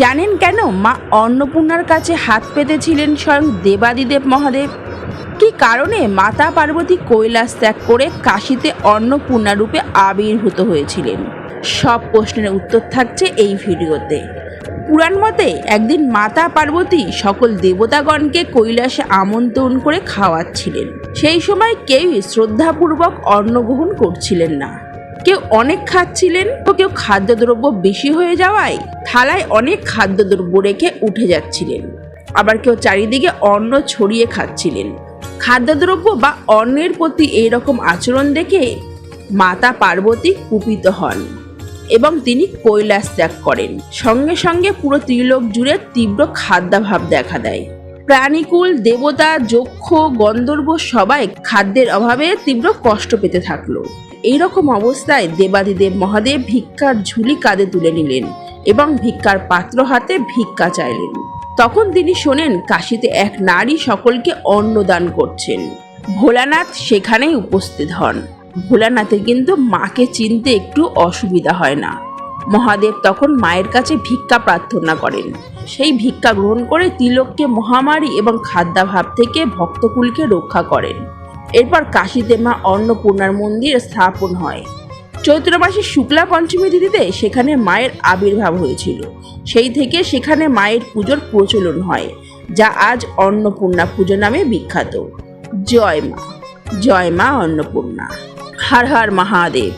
জানেন কেন মা অন্নপূর্ণার কাছে হাত পেতেছিলেন স্বয়ং দেবাদিদেব মহাদেব? কি কারণে মাতা পার্বতী কৈলাস ত্যাগ করে কাশীতে অন্নপূর্ণা রূপে আবির্ভূত হয়েছিলেন? সব প্রশ্নের উত্তর থাকছে এই ভিডিওতে। পুরাণ মতে একদিন মাতা পার্বতী সকল দেবতাগণকে কৈলাসে আমন্ত্রণ করে খাওয়াচ্ছিলেন। সেই সময় কেউই শ্রদ্ধাপূর্বক অন্ন গ্রহণ করছিলেন না। কেউ অনেক খাচ্ছিলেন, তো কেউ খাদ্যদ্রব্য বেশি হয়ে যাওয়ায় থালায় অনেক খাদ্যদ্রব্য রেখে উঠে যাচ্ছিলেন। আবার কেউ চারিদিকে অন্ন ছড়িয়ে খাচ্ছিলেন। খাদ্যদ্রব্য বা অন্নের প্রতি এইরকম আচরণ দেখে মাতা পার্বতী কুপিত হন এবং তিনি কৈলাস ত্যাগ করেন। সঙ্গে সঙ্গে পুরো ত্রিলোক জুড়ে তীব্র খাদ্যাভাব দেখা দেয়। প্রাণীকুল, দেবতা, যক্ষ, গন্ধর্ব সবাই খাদ্যের অভাবে তীব্র কষ্ট পেতে থাকল। এইরকম অবস্থায় দেবাদিদেব মহাদেব ভিক্ষার ঝুলি কাঁধে তুলে নিলেন এবং ভিক্ষার পাত্র হাতে ভিক্ষা চাইলেন। তখন তিনি শোনেন কাশিতে এক নারী সকলকে অন্ন দান করছেন। ভোলানাথ সেখানেই উপস্থিত হন। ভোলানাথে কিন্তু মাকে চিনতে একটু অসুবিধা হয় না। মহাদেব তখন মায়ের কাছে ভিক্ষা প্রার্থনা করেন। সেই ভিক্ষা গ্রহণ করে তিলককে মহামারী এবং খাদ্যাভাব থেকে ভক্তকুলকে রক্ষা করেন। এরপর কাশীতে মা অন্নপূর্ণার মন্দির স্থাপন হয়। চৈত্র মাসের শুক্লা পঞ্চমী তিথিতে সেখানে মায়ের আবির্ভাব হয়েছিল। সেই থেকে সেখানে মায়ের পুজোর প্রচলন হয়, যা আজ অন্নপূর্ণা পুজো নামে বিখ্যাত। জয় মা জয় মা অন্নপূর্ণা। হর হর মহাদেব।